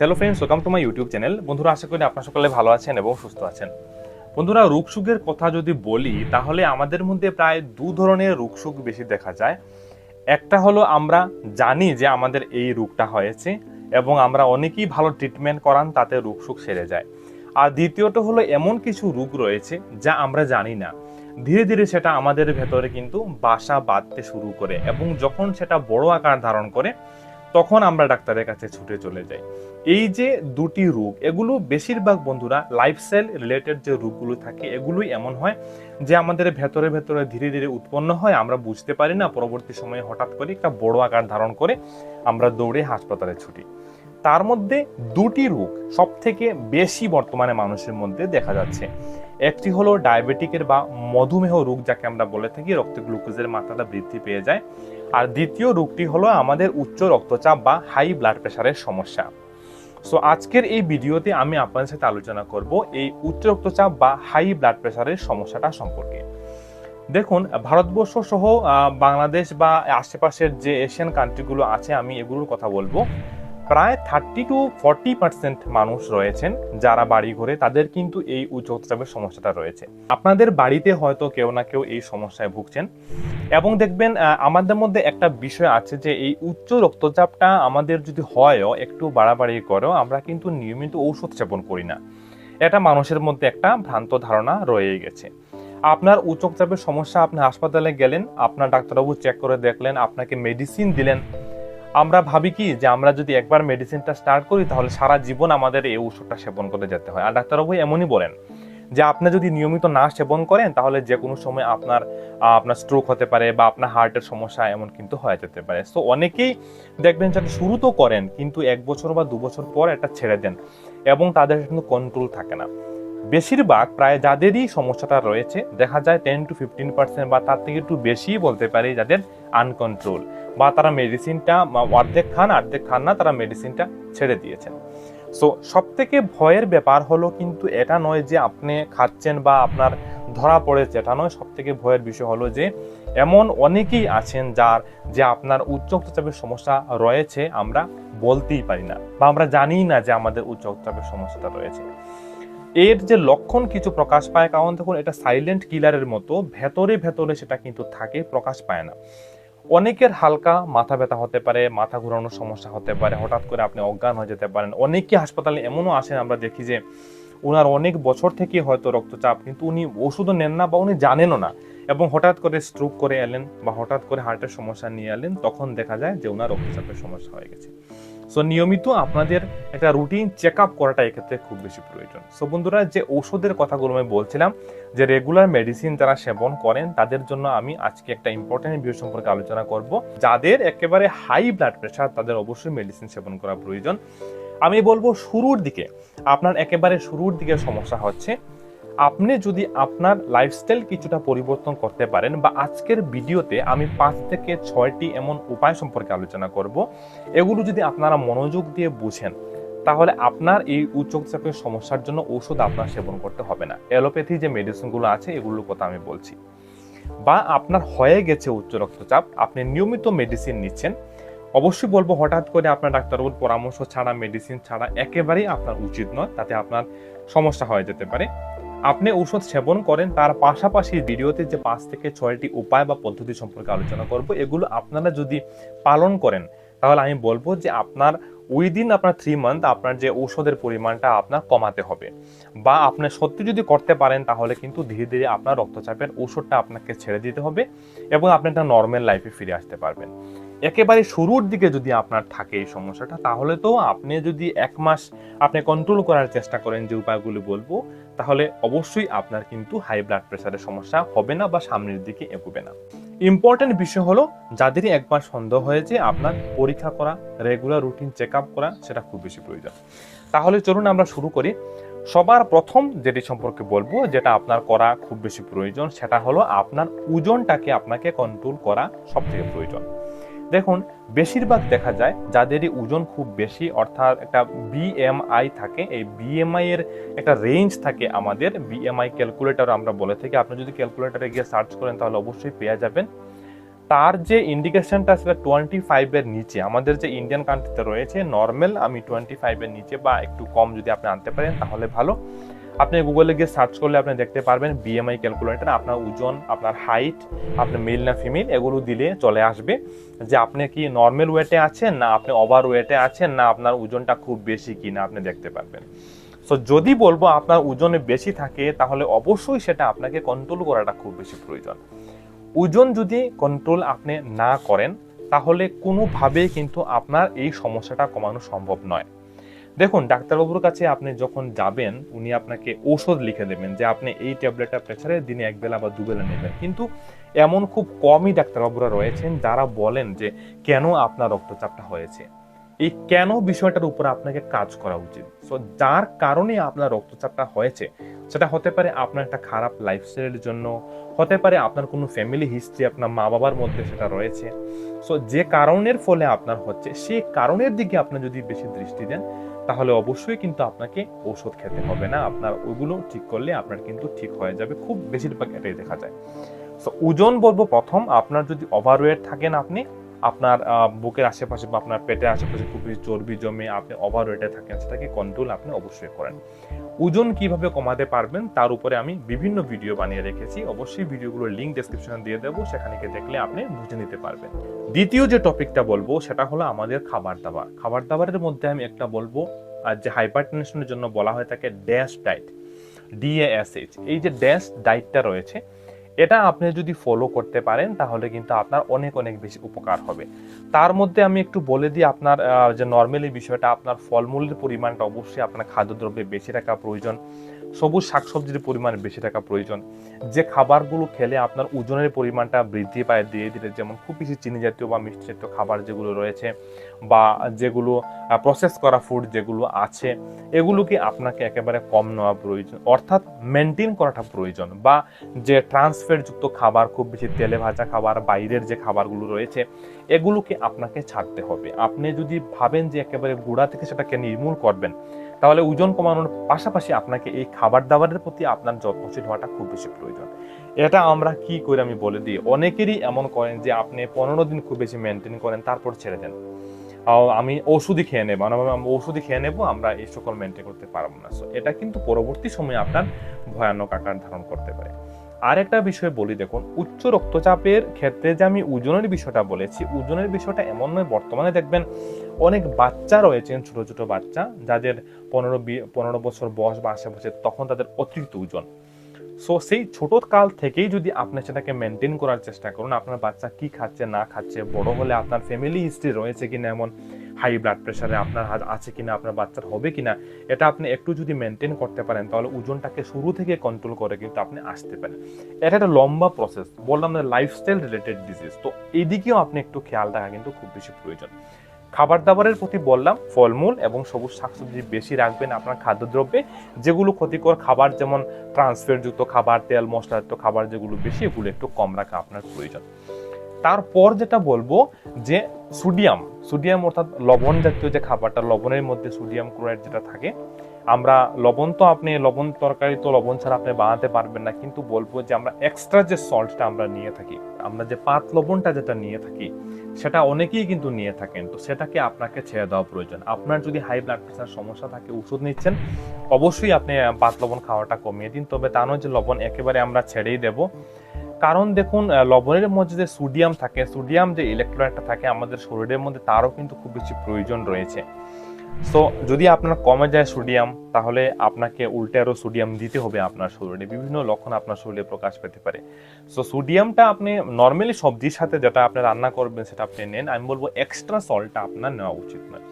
Hello friends welcome to my YouTube channel বন্ধুরা, আশা করি আপনার সকলে ভালো আছেন এবং সুস্থ আছেন। বন্ধুরা রোগসুখের কথা যদি বলি, তাহলে আমাদের মধ্যে প্রায় দু ধরনের রোগসুখ বেশি দেখা যায়। একটা হলো, আমরা জানি যে আমাদের এই রোগটা হয়েছে এবং আমরা অনেকেই ভালো ট্রিটমেন্ট করান, তাতে রোগসুখ সেরে যায়। আর দ্বিতীয়ত হলো, এমন কিছু রোগ রয়েছে যা আমরা জানি না। ধীরে ধীরে সেটা আমাদের ভেতরে কিন্তু বাসা বাঁধতে শুরু করে এবং যখন সেটা বড় আকার ধারণ করে তখন আমরা ডাক্তারের কাছে ছুটে চলে যাই। এই যে দুটি রোগ, এগুলো বেশিরভাগ বন্ধুরা লাইফস্টাইল রিলেটেড যে রোগগুলো থাকে, এগুলোই এমন হয় যে আমাদের ভেতরে ভেতরে ধীরে ধীরে উৎপন্ন হয়, আমরা বুঝতে পারি না, পরবর্তী সময়ে হঠাৎ করে একটা বড় আকার ধারণ করে আমরা দৌড়ে হাসপাতালে ছুটি। তার মধ্যে দুটি রোগ সব থেকে বেশি বর্তমানে মানুষের মধ্যে দেখা যাচ্ছে। একটি হলো ডায়াবেটিকের বা মধুমেহ রোগ, যাকে আমরা বলে থাকি, রক্তে গ্লুকোজের মাত্রাটা বৃদ্ধি পেয়ে যায়। আর দ্বিতীয় রোগটি হলো আমাদের উচ্চ রক্তচাপ বা হাই ব্লাড প্রেশারের সমস্যা। সো আজকের এই ভিডিওতে আমি আপনাদের সাথে আলোচনা করব এই উচ্চ রক্তচাপ বা হাই ব্লাড প্রেশারের সমস্যাটা সম্পর্কে। দেখুন, ভারতবর্ষ সহ বাংলাদেশ বা আশেপাশের যে এশিয়ান কান্ট্রিগুলো আছে, আমি এগুলোর কথা বলব। প্রায় থার্টি টু ফর্টি পার্সেন্ট মানুষ রয়েছেন যারা বাড়ি ঘরে, তাদের কিন্তু এই উচ্চ রক্তচাপের সমস্যাটা রয়েছে। আপনাদের বাড়িতে হয়তো কেউ না কেউ এই সমস্যায় ভুগছেন। এবং দেখবেন আমাদের মধ্যে একটা বিষয় আছে যে এই উচ্চ রক্তচাপটা আমাদের যদি হয়ও, একটু বাড়াবাড়ি করেও, আমরা কিন্তু নিয়মিত ঔষধ সেবন করি না। এটা মানুষের মধ্যে একটা ভ্রান্ত ধারণা রয়ে গেছে। আপনার উচ্চ রক্তচাপের সমস্যা, আপনি হাসপাতালে গেলেন, আপনার ডাক্তারবাবু চেক করে দেখলেন, আপনাকে মেডিসিন দিলেন আমরা ভাবি কি যে আমরা যদি একবার মেডিসিনটা স্টার্ট করি, তাহলে সারা জীবন আমাদের এই ওষুধটা সেবন করে যেতে হয়। আর ডাক্তারবাবু এমনই বলেন যে আপনি যদি নিয়মিত না সেবন করেন, তাহলে যে কোনো সময় আপনার আপনার স্ট্রোক হতে পারে বা আপনার হার্টের সমস্যা এমন কিন্তু হয়ে যেতে পারে। সো অনেকেই দেখবেন যাতে শুরু তো করেন, কিন্তু এক বছর বা দু বছর পর এটা ছেড়ে দেন এবং তাদের কিন্তু কন্ট্রোল থাকে না। বেশিরভাগ প্রায় যাদেরই সমস্যাটা রয়েছে, দেখা যায় টেন টু ফিফটিন পার্সেন্ট বা তার থেকে একটু বেশি বলতে পারি যাদের আনকন্ট্রোল বা তারা মেডিসিনটা অর্ধেক খান অর্ধেক খান না, তারা মেডিসিনটা ছেড়ে দিয়েছেন। সো সব থেকে ভয়ের ব্যাপার হলো কিন্তু এটা নয় যে আপনি খাচ্ছেন বা আপনার ধরা পড়েছে, এটা নয়। সব থেকে ভয়ের বিষয় হলো যে, এমন অনেকেই আছেন যার, যে আপনার উচ্চ রক্তচাপের সমস্যা রয়েছে, আমরা বলতেই পারি না বা আমরা জানিই না যে আমাদের উচ্চ রক্তচাপের সমস্যাটা রয়েছে। এর যে লক্ষণ কিছু প্রকাশ পায়, কারণ দেখুন, এটা সাইলেন্ট কিলারের মতো, ভেতরে ভেতরে সেটা কিন্তু থাকে, প্রকাশ পায় না। অনেকের হালকা মাথা ব্যথা হতে পারে, মাথা ঘুরানোর সমস্যা হতে পারে, হঠাৎ করে আপনি অজ্ঞান হয়ে যেতে পারেন। অনেকে হাসপাতালে এমনও আসেন, আমরা দেখি যে ওনার অনেক বছর থেকে হয়তো রক্তচাপ, কিন্তু উনি ওষুধও নেন না বা উনি জানেনও না এবং হঠাৎ করে স্ট্রোক করে এলেন বা হঠাৎ করে হার্টের সমস্যা নিয়ে এলেন, তখন দেখা যায় যে ওনার রক্তচাপের সমস্যা হয়ে গেছে। সো নিয়মিত আপনাদের একটা রুটিন চেক আপ করাটা এক্ষেত্রে খুব বেশি প্রয়োজন। সো বন্ধুরা, যে ঔষধের কথাগুলো আমি বলছিলাম, যে রেগুলার মেডিসিন যারা সেবন করেন, তাদের জন্য আমি আজকে একটা ইম্পর্টেন্ট বিষয় সম্পর্কে আলোচনা করব। যাদের একেবারে হাই ব্লাড প্রেশার তাদের অবশ্যই মেডিসিন সেবন করা প্রয়োজন। আমি বলব শুরুর দিকে, আপনার একেবারে শুরুর দিকে সমস্যা হচ্ছে আপনি যদি আপনার লাইফস্টাইল কিছুটা পরিবর্তন করতে পারেন বা আজকের ভিডিওতে আমি পাঁচ থেকে ছয়টি এমন উপায় সম্পর্কে আলোচনা করব। এগুলো যদি আপনারা মনোযোগ দিয়ে বুঝেন, তাহলে আপনার এই উচ্চচাপের সমস্যার জন্য ঔষধ আপনার সেবন করতে হবে না। অ্যালোপ্যাথি যে মেডিসিনগুলো আছে, এগুলোর কথা আমি বলছি। বা আপনার হয়ে গেছে উচ্চ রক্তচাপ, আপনি নিয়মিত মেডিসিন নিচ্ছেন। অবশ্যই বলব, হঠাৎ করে আপনার ডাক্তারবাবুর পরামর্শ ছাড়া মেডিসিন ছাড়া একেবারেই আপনার উচিত নয়। তাতে আপনার সমস্যা হয়ে যেতে পারে। আপনি ঔষধ সেবন করেন, তার পাশাপাশি ভিডিওতে যে পাঁচ থেকে ছয়টি উপায় বা পদ্ধতি সম্পর্কে আলোচনা করব, এগুলো আপনারা যদি পালন করেন, তাহলে আমি বলব যে আপনার উইদিন আপনার থ্রি মান্থ আপনার যে ঔষধের পরিমাণটা আপনার কমাতে হবে। বা আপনি সত্যি যদি করতে পারেন, তাহলে কিন্তু ধীরে ধীরে আপনার রক্তচাপের ঔষধটা আপনাকে ছেড়ে দিতে হবে এবং আপনি একটা নর্মাল লাইফে ফিরে আসতে পারবেন। একেবারে শুরুর দিকে যদি আপনার থাকে এই সমস্যাটা, তাহলে তো আপনি যদি এক মাস আপনি কন্ট্রোল করার চেষ্টা করেন যে উপায়গুলি বলব, তাহলে অবশ্যই আপনার কিন্তু হাই ব্লাড প্রেশারের সমস্যা হবে না বা সামনের দিকে এগোবে না। ইম্পর্টেন্ট বিষয় হলো, যাদেরই একবার সন্দেহ হয়েছে, আপনার পরীক্ষা করা রেগুলার রুটিন চেক আপ করা, সেটা খুব বেশি প্রয়োজন। তাহলে চলুন আমরা শুরু করি। সবার প্রথম যেটি সম্পর্কে বলব, যেটা আপনার করা খুব বেশি প্রয়োজন, সেটা হলো আপনার ওজনটাকে আপনাকে কন্ট্রোল করা সব থেকে প্রয়োজন। দেখুন, বেশিরভাগ দেখা যায় যাদেরই ওজন খুব বেশি, অর্থাৎ একটা বিএমআই থাকে, এই বিএমআই এর একটা রেঞ্জ থাকে আমাদের বিএমআই ক্যালকুলেটর আমরা বলে থাকি। আপনি যদি ক্যালকুলেটরে গিয়ে সার্চ করেন, তাহলে অবশ্যই পেয়ে যাবেন। তার যে ইন্ডিকেশনটা সেটা টোয়েন্টি ফাইভের নিচে, আমাদের যে ইন্ডিয়ান কান্ট্রিতে রয়েছে নর্মাল আমি টোয়েন্টি ফাইভের নিচে বা একটু কম যদি আপনি আনতে পারেন, তাহলে ভালো। আপনি গুগলে গিয়ে সার্চ করলে আপনি দেখতে পারবেন বিএমআই ক্যালকুলেটর আপনার ওজন, আপনার হাইট আপনার মেল না ফিমেল এগুলো দিলে চলে আসবে। যে আপনি কি নর্মাল ওয়েটে আছেন, না আপনি ওভার ওয়েটে আছেন, না আপনার ওজনটা খুব বেশি কি না আপনি দেখতে পারবেন। সো যদি বলব আপনার ওজনে বেশি থাকে, তাহলে অবশ্যই সেটা আপনাকে কন্ট্রোল করাটা খুব বেশি প্রয়োজন। ওজন যদি কন্ট্রোল আপনি না করেন, তাহলে কোনোভাবেই কিন্তু আপনার এই সমস্যাটা কমানো সম্ভব নয়। দেখুন, ডাক্তারবাবুর কাছে আপনি যখন যাবেন, উনি আপনাকে ঔষধ লিখে দেবেন যে আপনি এই ট্যাবলেটটা প্রেসারে দিনে এক বেলা বা দুবেলা নেবেন। কিন্তু এমন খুব কমই ডাক্তারবাবুরা রয়েছেন যারা বলেন যে কেন আপনার রক্তচাপটা হয়েছে। এই কেন বিষয়টার উপর আপনাকে কাজ করা উচিত? সো যার কারণে আপনার রক্তচাপটা হয়েছে, সেটা হতে পারে আপনার একটা খারাপ লাইফস্টাইলের জন্য, হতে পারে আপনার কোনো ফ্যামিলি হিস্ট্রি আপনার মা বাবার মধ্যে সেটা রয়েছে। সো যে কারণের ফলে আপনার হচ্ছে, সেই কারণের দিকে আপনি যদি বেশি দৃষ্টি দেন তাহলে অবশ্যই কিন্তু আপনাকে ওষুধ খেতে হবে না। আপনার ওইগুলো ঠিক করলে আপনার কিন্তু ঠিক হয়ে যাবে। খুব বেশিরভাগ এটাই দেখা যায়। সো ওজন বলব প্রথম। আপনার যদি ওভারওয়েট থাকেন আপনি আপনার বুকের আশেপাশে বা আপনার পেটের আশেপাশে খুব বেশি চর্বি জমে আপনি ওভারওয়েটে থাকেন, সেটাকে কন্ট্রোল আপনি অবশ্যই করেন। ওজন কীভাবে কমাতে পারবেন তার উপরে আমি বিভিন্ন ভিডিও বানিয়ে রেখেছি। অবশ্যই ভিডিওগুলোর লিঙ্ক ডেসক্রিপশনে দিয়ে দেবো, সেখানে গিয়ে দেখলে আপনি বুঝে নিতে পারবেন। দ্বিতীয় যে টপিকটা বলব, সেটা হলো আমাদের খাবার দাবার। খাবার দাবারের মধ্যে আমি একটা বলব, আর যে হাইপার টেনশনের জন্য বলা হয়ে থাকে ড্যাশ ডায়েট ডিএএসএইচ এই যে ড্যাশ ডায়েটটা রয়েছে এটা আপনি যদি ফলো করতে পারেন, তাহলে কিন্তু আপনার অনেক অনেক বেশি উপকার হবে। তার মধ্যে আমি একটু বলে দিই আপনার যে নর্মালি বিষয়টা, আপনার ফলমূলের পরিমাণটা অবশ্যই আপনার খাদ্যদ্রব্যে বেশি রাখা প্রয়োজন। সবুজ শাকসবজির পরিমাণ বেশি থাকা প্রয়োজন। যে খাবারগুলো খেলে আপনার ওজনের পরিমাণটা বৃদ্ধি পায় ধীরে ধীরে, যেমন খুব বেশি চিনি জাতীয় বা মিষ্টি জাতীয় খাবার যেগুলো রয়েছে বা যেগুলো প্রসেস করা ফুড যেগুলো আছে এগুলোকে আপনাকে একেবারে কম নেওয়া প্রয়োজন? অর্থাৎ মেনটেন করাটা প্রয়োজন বা যে ট্রান্সফেরযুক্ত খাবার, খুব বেশি তেলে ভাজা খাবার, বাইরের যে খাবারগুলো রয়েছে এগুলোকে আপনাকে ছাড়তে হবে? আপনি যদি ভাবেন যে একেবারে গোড়া থেকে সেটাকে নির্মূল করবেন তাহলে ওজন কমানোর পাশাপাশি আপনাকে এই খাবার দাবারের প্রতি আপনার যত্নশীল হওয়াটা খুব বেশি প্রয়োজন। এটা আমরা কি করে আমি বলে দিই? অনেকেরই এমন করেন যে আপনি পনেরো দিন খুব বেশি মেনটেন করেন, তারপর ছেড়ে দেন। আমি ওষুধই খেয়ে নেব আমি ওষুধই খেয়ে নেব, আমরা এই সকল মেনটেন করতে পারব না। সো এটা কিন্তু পরবর্তী সময়ে আপনার ভয়ানক আকার ধারণ করতে পারে। আর একটা বিষয় বলি দেখুন, উচ্চ রক্তচাপের ক্ষেত্রে যে আমি ওজনের বিষয়টা বলেছি, ওজনের বিষয়টা এমন নয়, বর্তমানে দেখবেন অনেক বাচ্চা রয়েছেন, ছোট ছোট বাচ্চা, যাদের পনেরো পনেরো বছর বয়স বা আশেপাশে তখন তাদের অতিরিক্ত ওজন। সো সেই ছোট কাল থেকেই যদি আপনি সেটাকে মেনটেন করার চেষ্টা করুন, আপনার বাচ্চা কি খাচ্ছে, না খাচ্ছে, বড় হলে আপনার ফ্যামিলি হিস্ট্রি রয়েছে কিনা এমন হাই ব্লাড প্রেশারে আপনার হাত আছে কিনা, আপনার বাচ্চার হবে কিনা, এটা আপনি একটু যদি মেনটেন করতে পারেন, তাহলে ওজনটাকে শুরু থেকে কন্ট্রোল করে কিন্তু আপনি আসতে পারেন। এটা একটা লম্বা প্রসেস বললাম না লাইফস্টাইল রিলেটেড ডিজিজ তো এইদিকেও আপনি একটু খেয়াল রাখা কিন্তু খুব বেশি প্রয়োজন। খাবার দাবারের প্রতি বললাম, ফলমূল এবং সবুজ শাকসবজি বেশি রাখবেন আপনার খাদ্যদ্রব্যে, যেগুলো ক্ষতিকর খাবার যেমন ট্রান্সফারযুক্ত খাবার, তেল, মশলাযুক্ত খাবার যেগুলো বেশি, এগুলো একটু কম রাখা আপনার প্রয়োজন। তারপর যেটা বলব যে সোডিয়াম সোডিয়াম অর্থাৎ লবণ জাতীয় যে খাবারটা, লবণের মধ্যে সোডিয়াম ক্লোরাইড যেটা থাকে, আমরা লবণ তো আপনি, লবণ তরকারি তো লবণ ছাড়া আপনি বানাতে পারবেন না, কিন্তু বলব যে আমরা এক্সট্রা যে সল্টটা আমরা নিয়ে থাকি, আমরা যে পাত লবণটা যেটা নিয়ে থাকি, সেটা অনেকেই কিন্তু নিয়ে থাকেন, তো সেটাকে আপনাকে ছেড়ে দেওয়া প্রয়োজন। আপনার যদি হাই ব্লাড প্রেশার সমস্যা থাকে, ওষুধ নিচ্ছেন, অবশ্যই আপনি পাত লবণ খাওয়াটা কমিয়ে দিন, তবে তা নয় যে লবণ একেবারে আমরা ছেড়েই দেব। কারণ দেখুন লবণের মধ্যে যে সোডিয়াম থাকে, সোডিয়াম যে ইলেকট্রোলাইটটা থাকে, আমাদের শরীরের মধ্যে তারও কিন্তু খুব বেশি প্রয়োজন রয়েছে। সো যদি আপনার কমে যায় সোডিয়াম, তাহলে আপনাকে উল্টে আরও সোডিয়াম দিতে হবে আপনার শরীরে। বিভিন্ন লক্ষণ আপনার শরীরে প্রকাশ পেতে পারে। সো সোডিয়ামটা আপনি নর্মালি সবজির সাথে যেটা আপনি রান্না করবেন, সেটা আপনি নেন। আমি বলব এক্সট্রা সল্টটা আপনার নেওয়া উচিত নয়।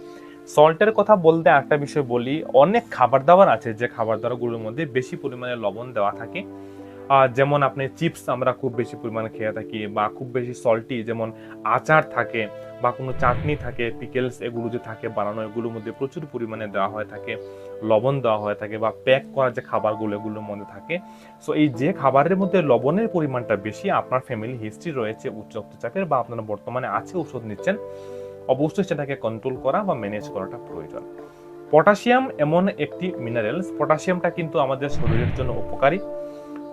সল্টের কথা বলতে একটা বিষয় বলি, অনেক খাবার দাবার আছে, যে খাবার দাবারগুলোর মধ্যে বেশি পরিমাণে লবণ দেওয়া থাকে। যেমন আপনি চিপস আমরা খুব বেশি পরিমাণে খেয়ে থাকি বা খুব বেশি সল্টি যেমন আচার থাকে বা কোনো চাটনি থাকে পিকেলস এগুলো যে থাকে বানানো, এগুলোর মধ্যে প্রচুর পরিমাণে দেওয়া হয়ে থাকে, লবণ দেওয়া হয়ে থাকে বা প্যাক করা যে খাবারগুলো, এগুলোর মধ্যে থাকে। সো এই যে খাবারের মধ্যে লবণের পরিমাণটা বেশি, আপনার ফ্যামিলি হিস্ট্রি রয়েছে, উচ্চ রক্তচাপের বা আপনার বর্তমানে আছে ওষুধ নিচ্ছেন, অবশ্যই সেটাকে কন্ট্রোল করা বা ম্যানেজ করাটা প্রয়োজন। পটাশিয়াম এমন একটি মিনারেলস পটাশিয়ামটা কিন্তু আমাদের শরীরের জন্য উপকারী।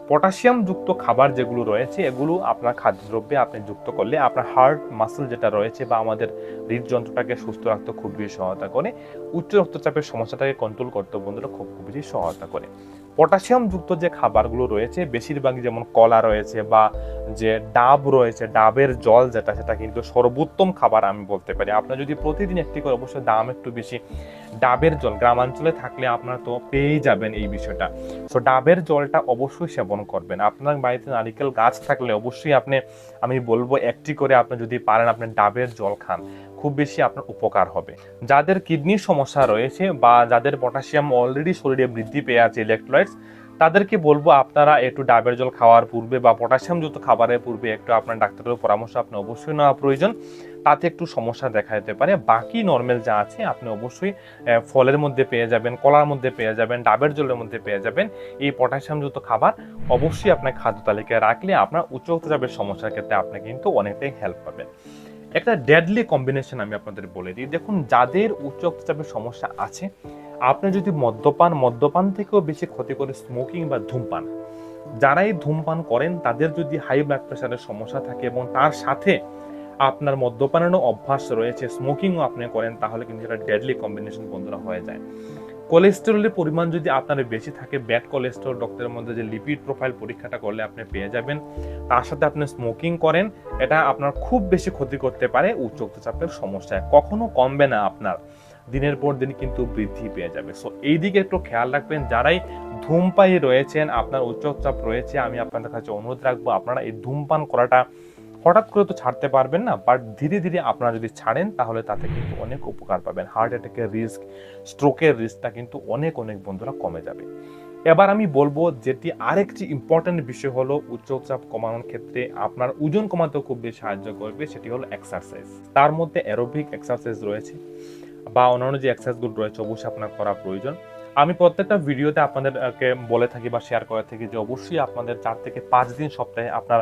পটাশিয়াম যুক্ত খাবার যেগুলো রয়েছে, এগুলো আপনার খাদ্যদ্রব্যে আপনি যুক্ত করলে আপনার হার্ট মাসল যেটা রয়েছে বা আমাদের হৃদযন্ত্রটাকে সুস্থ রাখতে খুব বেশি সহায়তা করে। উচ্চ রক্তচাপের সমস্যাটাকে কন্ট্রোল করতে বন্ধুরা খুব খুব বেশি সহায়তা করে। পটাশিয়াম যুক্ত যে খাবারগুলো রয়েছে, বেশিরভাগই যেমন কলা রয়েছে বা যে ডাব রয়েছে, ডাবের জল যেটা, সেটা কিন্তু সর্বোত্তম খাবার আমি বলতে পারি। আপনার যদি প্রতিদিন একটি করে, অবশ্যই দাম একটু বেশি। ডাবের জল গ্রামাঞ্চলে থাকলে আপনারা তো পেয়েই যাবেন এই বিষয়টা। সো ডাবের জলটা অবশ্যই সেবন করবেন। আপনার বাড়িতে নারিকেল গাছ থাকলে অবশ্যই আপনি, আমি বলব একটি করে আপনি যদি পারেন, আপনি ডাবের জল খান। খুব বেশি আপনার উপকার হবে। যাদের কিডনির সমস্যা রয়েছে বা যাদের পটাশিয়াম অলরেডি শরীরে বৃদ্ধি পেয়ে আছে ইলেকট্রোলাইটস তাদেরকে বলব আপনারা একটু ডাবের জল খাওয়ার পূর্বে বা পটাশিয়াম যুক্ত খাবারের পূর্বে একটু আপনার ডাক্তারের পরামর্শ আপনি অবশ্যই নেওয়া প্রয়োজন। তাতে একটু সমস্যা দেখা যেতে পারে। বাকি নর্মাল যা আছে, আপনি অবশ্যই ফলের মধ্যে পেয়ে যাবেন, কলার মধ্যে পেয়ে যাবেন, ডাবের জলের মধ্যে পেয়ে যাবেন। এই পটাশিয়াম যুক্ত খাবার অবশ্যই আপনার খাদ্য তালিকায় রাখলে আপনার উচ্চ রক্তচাপের সমস্যার ক্ষেত্রে আপনি কিন্তু অনেকটাই হেল্প পাবেন। একটা ডেডলি কম্বিনেশন আমি আপনাদের বলে দিই। দেখুন, যাদের উচ্চ রক্তচাপের সমস্যা আছে, আপনি যদি মদ্যপান মদ্যপান থেকেও বেশি ক্ষতি করে স্মোকিং বা ধূমপান যারাই ধূমপান করেন, তাদের যদি হাই ব্লাড প্রেশারের সমস্যা থাকে এবং তার সাথে আপনার মদ্যপানেরও অভ্যাস রয়েছে স্মোকিংও আপনি করেন, তাহলে কিন্তু এটা ডেডলি কম্বিনেশন বন্ধুরা হয়ে যায়। কোলেস্টেরলের পরিমাণ যদি আপনার বেশি থাকে ব্যাড কোলেস্টেরল ডক্টরের মধ্যে যে লিপিড প্রোফাইল পরীক্ষাটা করলে আপনি পেয়ে যাবেন, তার সাথে আপনি স্মোকিং করেন, এটা আপনার খুব বেশি ক্ষতি করতে পারে উচ্চ রক্তচাপের সমস্যায়। কখনো কমবে না আপনার, দিনের পর দিন কিন্তু বৃদ্ধি পেয়ে যাবে। সো এই দিকে একটু খেয়াল রাখবেন, যারাই ধূমপাই রয়েছেন, আপনার উচ্চ রক্তচাপ রয়েছে, আমি আপনাদের কাছে অনুরোধ রাখব, আপনারা এই ধূমপান করাটা হঠাৎ করে তো ছাড়তে পারবেন না বাট ধীরে ধীরে আপনারা যদি ছাড়েন, তাহলে তাতে কিন্তু অনেক উপকার পাবেন। হার্ট অ্যাটাকের রিস্ক স্ট্রোকের রিস্কটা কিন্তু অনেক অনেক বন্ধুরা কমে যাবে। এবার আমি বলব, যেটি আরেকটি ইম্পর্টেন্ট বিষয় হলো উচ্চ চাপ কমানোর ক্ষেত্রে আপনার ওজন কমাতেও খুব বেশি সাহায্য করবে, সেটি হলো এক্সারসাইজ তার মধ্যে অ্যারোবিক এক্সারসাইজ রয়েছে, বা অন্যান্য যে এক্সারসাইজগুলো রয়েছে, অবশ্যই আপনার করা প্রয়োজন। আমি প্রত্যেকটা ভিডিওতে আপনাদেরকে বলে থাকি বা শেয়ার করে থাকি যে অবশ্যই আপনাদের চার থেকে পাঁচ দিন সপ্তাহে আপনার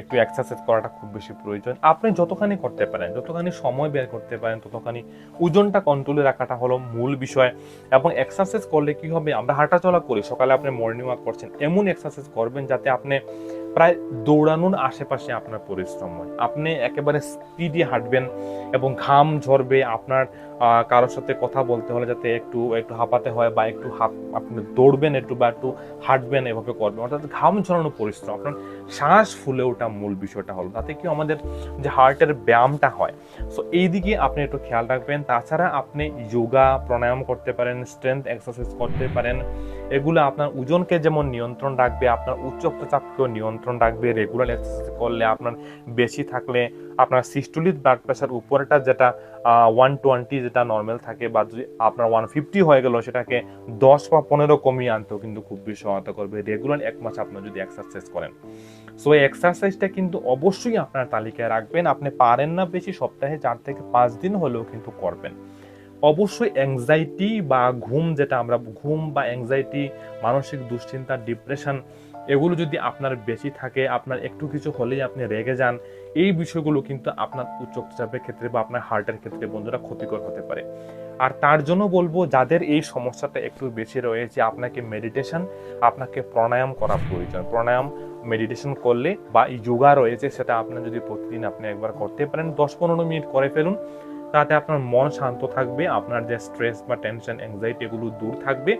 একটু এক্সারসাইজ করাটা খুব বেশি প্রয়োজন। আপনি যতখানি করতে পারেন, যতখানি সময় বের করতে পারেন, ততখানি ওজনটা কন্ট্রোলে রাখাটা হলো মূল বিষয়। এবং এক্সারসাইজ করলে কি হবে? আমরা হাঁটাচলা করি, সকালে আপনি মর্নিং ওয়াক করছেন, এমন এক্সারসাইজ করবেন যাতে আপনি প্রায় দৌড়ানোর আশেপাশে আপনার পরিশ্রম হয়। আপনি একেবারে স্পিডে হাঁটবেন এবং ঘাম ঝরবে, আপনার কারোর সাথে কথা বলতে হলে যাতে একটু একটু হাঁপাতে হয় বা একটু হাঁপ, আপনি দৌড়বেন একটু বা একটু হাঁটবেন এভাবে করবেন। অর্থাৎ ঘাম ঝরানো পরিশ্রম, আপনার শ্বাস ফুলে ওটা মূল বিষয়টা হলো। তাতে কি আমাদের যে হার্টের ব্যায়ামটা হয় সো এই দিকে আপনি একটু খেয়াল রাখবেন। তাছাড়া আপনি যোগা, প্রাণায়াম করতে পারেন স্ট্রেংথ এক্সারসাইজ করতে পারেন। এগুলো আপনার ওজনকে যেমন নিয়ন্ত্রণ রাখবে, আপনার উচ্চ রক্তচাপকেও নিয়ন্ত্রণ রাখবে। রেগুলার এক্সারসাইজ করলে আপনার বেশি থাকলে আপনার সিস্টোলিক ব্লাড প্রেশার উপরটা যেটা ওয়ান টোয়েন্টি যেটা নর্মাল থাকে বা যদি আপনার ওয়ান ফিফটি হয়ে গেল, সেটাকে দশ বা পনেরো কমিয়ে আনতেও কিন্তু খুব বেশি সহায়তা করবে। রেগুলার এক মাস আপনার যদি এক্সারসাইজ করেন। সো এই এক্সারসাইজটা কিন্তু অবশ্যই আপনার তালিকায় রাখবেন। আপনি পারেন না বেশি, সপ্তাহে চার থেকে পাঁচ দিন হলেও কিন্তু করবেন। অবশ্যই অ্যাংজাইটি বা ঘুম যেটা আমরা, ঘুম বা অ্যাংজাইটি মানসিক দুশ্চিন্তা ডিপ্রেশন এগুলো যদি আপনার বেশি থাকে, আপনার একটু কিছু হলেই আপনি রেগে যান, এই বিষয়গুলো কিন্তু আপনার উচ্চ ক্ষেত্রে বা আপনার হার্টের ক্ষেত্রে বন্ধুরা ক্ষতিকর হতে পারে। আর তার জন্য বলব, যাদের এই সমস্যাটা একটু বেশি রয়েছে, আপনাকে মেডিটেশন আপনাকে প্রাণায়াম করা প্রয়োজন। প্রাণায়াম মেডিটেশন করলে বা যোগা রয়েছে, সেটা আপনার যদি প্রতিদিন আপনি একবার করতে পারেন, দশ পনেরো মিনিট করে ফেলুন। তাতে আপনার মন শান্ত থাকবে, আপনার যে স্ট্রেস বা টেনশন অ্যাংজাইটি এগুলো দূর থাকবে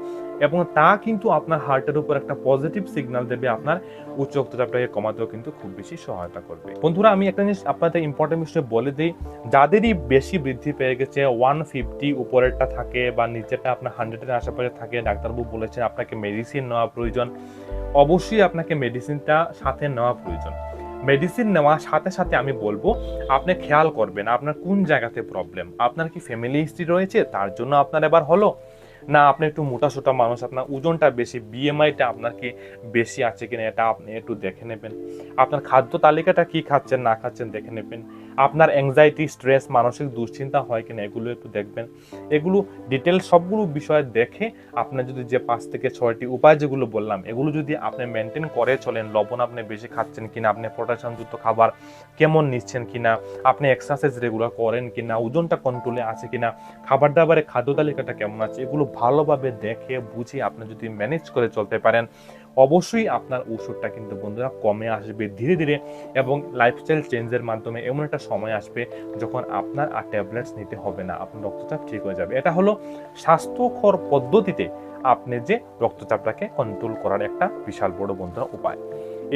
এবং তা কিন্তু আপনার হার্টের উপর একটা পজিটিভ সিগন্যাল দেবে, আপনার উচ্চ রক্তচাপটাকে কমাতেও কিন্তু খুব বেশি সহায়তা করবে। বন্ধুরা, আমি একটা জিনিস আপনাদের ইম্পর্টেন্ট বিষয় বলে দিই, যাদেরই বেশি বৃদ্ধি পেয়ে গেছে ওয়ান ফিফটি উপরেরটা থাকে বা নিচেরটা আপনার হান্ড্রেডের আশেপাশে থাকে, ডাক্তারবাবু বলেছেন আপনাকে মেডিসিন নেওয়া প্রয়োজন। অবশ্যই আপনাকে মেডিসিনটা সাথে নেওয়া প্রয়োজন। মেডিসিন নেওয়ার সাথে সাথে আমি বলব, আপনি খেয়াল করবেন আপনার কোন জায়গাতে প্রবলেম আপনার কি ফ্যামিলি হিস্ট্রি রয়েছে? তার জন্য আপনার এবার হলো। না, আপনি একটু মোটা সোটা মানুষ, আপনার ওজনটা বেশি বিএমআইটা আপনার কি বেশি আছে কিনা, এটা আপনি একটু দেখে নেবেন। আপনার খাদ্য তালিকাটা কি খাচ্ছেন, না খাচ্ছেন দেখে নেবেন। আপনার অ্যাংজাইটি স্ট্রেস মানসিক দুশ্চিন্তা হয় কিনা, এগুলো একটু দেখবেন। এগুলো ডিটেল সবগুলো বিষয় দেখে আপনার যদি যে পাঁচ থেকে ছয়টি উপায় যেগুলো বললাম, এগুলো যদি আপনি মেনটেন করে চলেন, লবণ আপনি বেশি খাচ্ছেন কিনা, আপনি পটাশিয়ামযুক্ত খাবার কেমন নিচ্ছেন কিনা, আপনি এক্সারসাইজ রেগুলার করেন কিনা, ওজনটা কন্ট্রোলে আছে কিনা খাবার দাবারের খাদ্য তালিকাটা কেমন আছে, এগুলো ভালোভাবে দেখে বুঝে আপনি যদি ম্যানেজ করে চলতে পারেন অবশ্যই আপনার ওষুধটা কিন্তু বন্ধুরা কমে আসবে ধীরে ধীরে এবং লাইফস্টাইল চেঞ্জের মাধ্যমে এমন একটা সময় আসবে যখন আপনার আর ট্যাবলেটস নিতে হবে না, আপনার রক্তচাপ ঠিক হয়ে যাবে। এটা হলো স্বাস্থ্যকর পদ্ধতিতে আপনি যে রক্তচাপটাকে কন্ট্রোল করার একটা বিশাল বড় বন্ধুরা উপায়।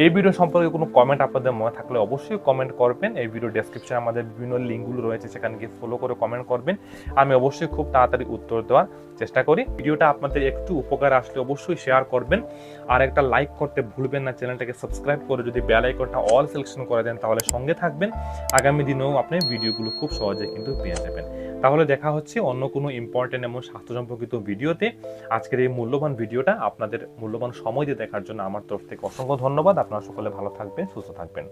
এই ভিডিও সম্পর্কে কোনো কমেন্ট আপনাদের মনে থাকলে অবশ্যই কমেন্ট করবেন। এই ভিডিও ডেসক্রিপশনে আমাদের বিভিন্ন লিঙ্কগুলো রয়েছে, সেখানে গিয়ে ফলো করে কমেন্ট করবেন। আমি অবশ্যই খুব তাড়াতাড়ি উত্তর দেওয়ার চেষ্টা করি। ভিডিওটা আপনাদের একটু উপকার আসলে অবশ্যই শেয়ার করবেন। আর একটা লাইক করতে ভুলবেন না চ্যানেলটাকে সাবস্ক্রাইব করে যদি বেল আইকনটা অল সিলেকশন করে দেন, তাহলে সঙ্গে থাকবেন। আগামী দিনেও আপনি ভিডিওগুলো খুব সহজে কিন্তু পেয়ে যাবেন। তাহলে দেখা হচ্ছে অন্য কোনো ইম্পর্টেন্ট এবং স্বাস্থ্য সম্পর্কিত ভিডিওতে। আজকের এই মূল্যবান ভিডিওটা আপনাদের মূল্যবান সময় দিয়ে দেখার জন্য আমার তরফ থেকে অসংখ্য ধন্যবাদ। আপনারা সকলে ভালো থাকবেন, সুস্থ থাকবেন।